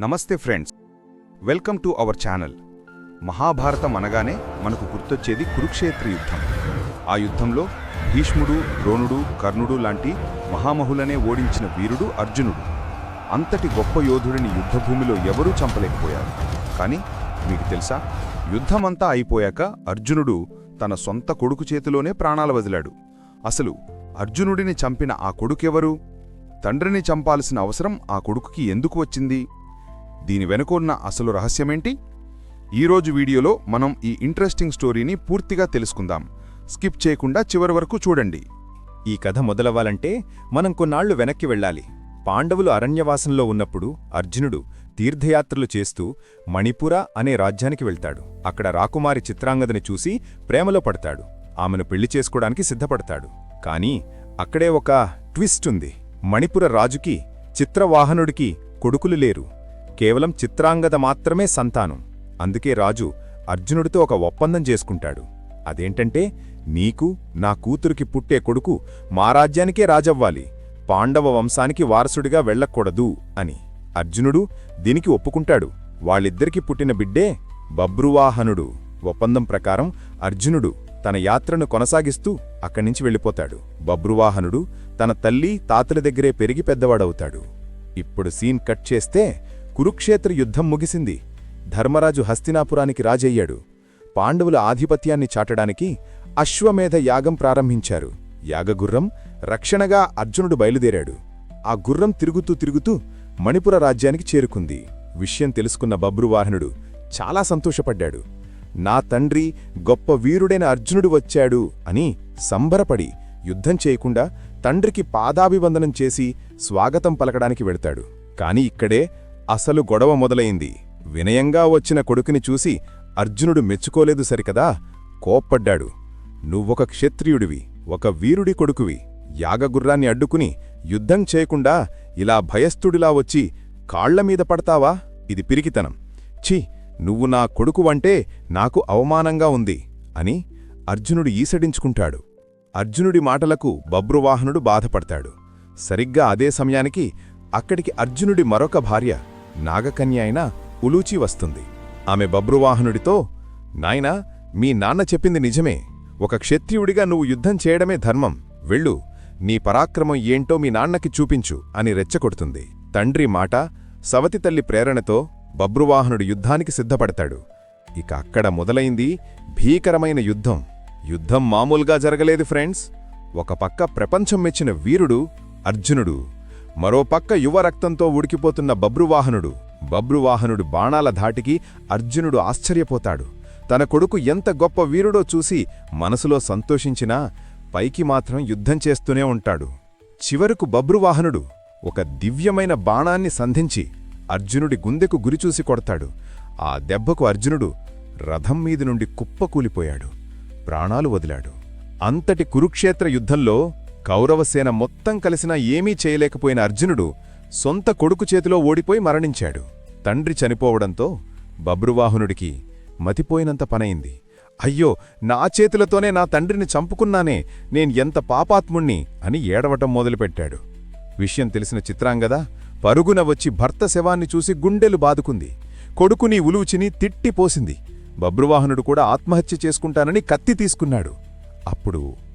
నమస్తే friends. Welcome to our channel. Mahabharatam అనగానే మనకు గుర్తొచ్చేది కురుక్షేత్ర యుద్ధం. ఆ యుద్ధంలో భీష్ముడు ద్రోణుడు కర్ణుడు లాంటి మహామహులనే ఓడించిన వీరుడు అర్జునుడు. అంతటి గొప్ప యోధుడిని యుద్ధభూమిలో ఎవరూ చంపలేకపోయారు. కానీ మీకు తెలుసా? యుద్ధమంతా అయిపోయాక అర్జునుడు తన సొంత కొడుకు చేతిలోనే ప్రాణాలు వదిలాడు. అసలు అర్జునుడిని చంపిన ఆ కొడుకెవరు? తండ్రిని చంపాల్సిన అవసరం ఆ కొడుకుకి ఎందుకు వచ్చింది? దీని వెనుక ఉన్న అసలు రహస్యమేంటి? ఈరోజు వీడియోలో మనం ఈ ఇంట్రెస్టింగ్ స్టోరీని పూర్తిగా తెలుసుకుందాం. స్కిప్ చేయకుండా చివరి వరకు చూడండి. ఈ కథ మొదలవ్వాలంటే మనం కొన్నాళ్ళు వెనక్కి వెళ్ళాలి. పాండవులు అరణ్యవాసంలో ఉన్నప్పుడు అర్జునుడు తీర్థయాత్రలు చేస్తూ మణిపుర అనే రాజ్యానికి వెళ్తాడు. అక్కడ రాకుమారి చిత్రాంగదని చూసి ప్రేమలో పడతాడు. ఆమెను పెళ్ళి చేసుకోవడానికి సిద్ధపడతాడు. కాని అక్కడే ఒక ట్విస్ట్ ఉంది. మణిపుర రాజుకి చిత్రవాహనుడికి కొడుకులు లేరు. కేవలం చిత్రాంగద మాత్రమే సంతానం. అందుకే రాజు అర్జునుడితో ఒక ఒప్పందం చేసుకుంటాడు. అదేంటంటే నీకు నా కూతురికి పుట్టే కొడుకు మా రాజ్యానికే రాజవ్వాలి. పాండవ వంశానికి వారసుడిగా వెళ్ళకూడదు అని. అర్జునుడు దీనికి ఒప్పుకుంటాడు. వాళ్ళిద్దరికి పుట్టిన బిడ్డే బబ్రువాహనుడు ఒప్పందం ప్రకారం అర్జునుడు తన యాత్రను కొనసాగిస్తూ అక్కడ్నుంచి వెళ్ళిపోతాడు. బబ్రువాహనుడు తన తల్లి తాతల దగ్గరే పెరిగి పెద్దవాడవుతాడు. ఇప్పుడు సీన్ కట్ చేస్తే కురుక్షేత్ర యుద్ధం ముగిసింది. ధర్మరాజు హస్తినాపురానికి రాజయ్యాడు. పాండవుల ఆధిపత్యాన్ని చాటడానికి అశ్వమేధ యాగం ప్రారంభించారు. యాగగుర్రం రక్షణగా అర్జునుడు బయలుదేరాడు. ఆ గుర్రం తిరుగుతూ తిరుగుతూ మణిపుర రాజ్యానికి చేరుకుంది. విషయం తెలుసుకున్న బబ్రువాహనుడు చాలా సంతోషపడ్డాడు. నా తండ్రి గొప్ప వీరుడైన అర్జునుడు వచ్చాడు అని సంబరపడి యుద్ధం చేయకుండా తండ్రికి పాదాభివందనం చేసి స్వాగతం పలకడానికి వెళ్తాడు. కాని ఇక్కడే అసలు గొడవ మొదలైంది. వినయంగా వచ్చిన కొడుకుని చూసి అర్జునుడు మెచ్చుకోలేదు సరికదా? కోప్పడ్డాడు. నువ్వొక క్షత్రియుడివి ఒక వీరుడి కొడుకువి. యాగగుర్రాన్ని అడ్డుకుని యుద్ధం చేయకుండా ఇలా భయస్థుడిలా వచ్చి కాళ్ళమీద పడతావా? ఇది పిరికితనం. ఛీ నువ్వు నా కొడుకువంటే నాకు అవమానంగా ఉంది అని అర్జునుడు ఈసడించుకుంటాడు. అర్జునుడి మాటలకు బబ్రువాహనుడు బాధపడతాడు. సరిగ్గా అదే సమయానికి అక్కడికి అర్జునుడి మరొక భార్య నాగకన్య అయిన ఉలూచి వస్తుంది. ఆమె బబ్రువాహనుడితో నాయనా మీ నాన్న చెప్పింది నిజమే. ఒక క్షత్రియుడిగా నువ్వు యుద్ధం చేయడమే ధర్మం. వెళ్ళు నీ పరాక్రమం ఏంటో మీ నాన్నకి చూపించు అని రెచ్చగొడుతుంది. తండ్రి మాట సవతి తల్లి ప్రేరణతో బబ్రువాహనుడు యుద్ధానికి సిద్ధపడతాడు. ఇక అక్కడ మొదలైంది భీకరమైన యుద్ధం. యుద్ధం మామూలుగా జరగలేదు ఫ్రెండ్స్. ఒక పక్క ప్రపంచం మెచ్చిన వీరుడు అర్జునుడు. మరోపక్క యువ రక్తంతో ఉడికిపోతున్న బబ్రువాహనుడు. బబ్రువాహనుడు బాణాల ధాటికి అర్జునుడు ఆశ్చర్యపోతాడు. తన కొడుకు ఎంత గొప్ప వీరుడో చూసి మనసులో సంతోషించినా పైకి మాత్రం యుద్ధం చేస్తూనే ఉంటాడు. చివరకు బబ్రువాహనుడు ఒక దివ్యమైన బాణాన్ని సంధించి అర్జునుడి గుందెకు గురిచూసి కొడతాడు. ఆ దెబ్బకు అర్జునుడు రథం మీది నుండి కుప్పకూలిపోయాడు. ప్రాణాలు వదిలాడు. అంతటి కురుక్షేత్ర యుద్ధంలో కౌరవసేన మొత్తం కలిసినా ఏమీ చేయలేకపోయిన అర్జునుడు సొంత కొడుకు చేతిలో ఓడిపోయి మరణించాడు. తండ్రి చనిపోవడంతో బబ్రువాహనుడికి మతిపోయినంత పనయింది. అయ్యో నా చేతులతోనే నా తండ్రిని చంపుకున్నానే నేను ఎంత పాపాత్ముణ్ణి అని ఏడవటం మొదలుపెట్టాడు. విషయం తెలిసిన చిత్రాంగదా పరుగున వచ్చి భర్త శవాన్ని చూసి గుండెలు బాదుకుంది. కొడుకుని ఉలువుచిని తిట్టిపోసింది బబ్రువాహనుడు కూడా ఆత్మహత్య చేసుకుంటానని కత్తి తీసుకున్నాడు. అప్పుడు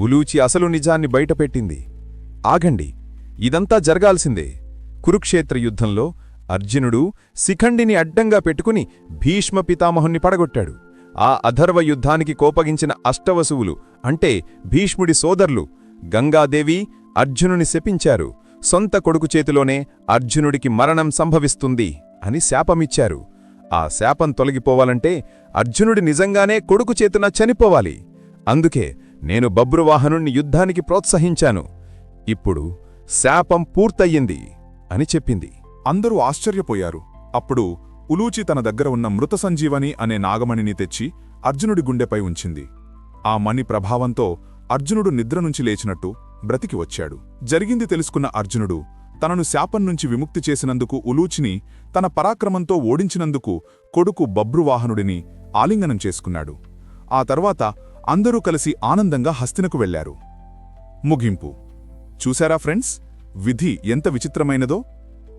ఉలూచి అసలు నిజాన్ని బయటపెట్టింది. ఆగండి ఇదంతా జరగాల్సిందే. కురుక్షేత్ర యుద్ధంలో అర్జునుడు శిఖండిని అడ్డంగా పెట్టుకుని భీష్మ పితామహుణ్ణి పడగొట్టాడు. ఆ అధర్వ యుద్ధానికి కోపగించిన అష్టవసువులు అంటే భీష్ముడి సోదర్లు గంగాదేవి అర్జునుని శపించారు. సొంత కొడుకు చేతిలోనే అర్జునుడికి మరణం సంభవిస్తుంది అని శాపమిచ్చారు. ఆ శాపం తొలగిపోవాలంటే అర్జునుడి నిజంగానే కొడుకు చేతున చనిపోవాలి. అందుకే నేను బబ్రువాహనుణ్ణి యుద్ధానికి ప్రోత్సహించాను. ఇప్పుడు శాపం పూర్తయ్యింది అని చెప్పింది. అందరూ ఆశ్చర్యపోయారు. అప్పుడు ఉలూచి తన దగ్గర ఉన్న మృత సంజీవని అనే నాగమణిని తెచ్చి అర్జునుడి గుండెపై ఉంచింది. ఆ మణి ప్రభావంతో అర్జునుడు నిద్ర నుంచి లేచినట్టు బ్రతికి వచ్చాడు. జరిగింది తెలుసుకున్న అర్జునుడు తనను శాపం నుంచి విముక్తి చేసినందుకు ఉలూచిని తన పరాక్రమంతో ఓడించినందుకు కొడుకు బబ్రువాహనుడిని ఆలింగనం చేసుకున్నాడు. ఆ తర్వాత అందరూ కలిసి ఆనందంగా హస్తినకు వెళ్ళారు ముగింపు. చూశారా ఫ్రెండ్స్? విధి ఎంత విచిత్రమైనదో?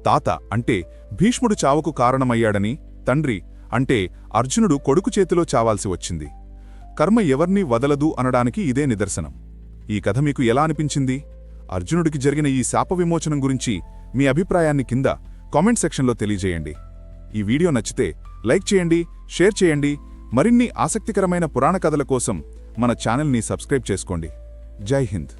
తాత అంటే భీష్ముడు చావుకు కారణమయ్యాడని తండ్రి అంటే అర్జునుడు కొడుకు చేతిలో చావాల్సి వచ్చింది. కర్మ ఎవర్నీ వదలదు అనడానికి ఇదే నిదర్శనం. ఈ కథ మీకు ఎలా అనిపించింది? అర్జునుడికి జరిగిన ఈ శాప విమోచనం గురించి మీ అభిప్రాయాన్ని కింద కామెంట్ సెక్షన్లో తెలియజేయండి. ఈ వీడియో నచ్చితే లైక్ చేయండి షేర్ చేయండి మరిన్ని ఆసక్తికరమైన పురాణ కథల కోసం మన ఛానల్ని సబ్స్క్రైబ్ చేసుకోండి. జై హింద్.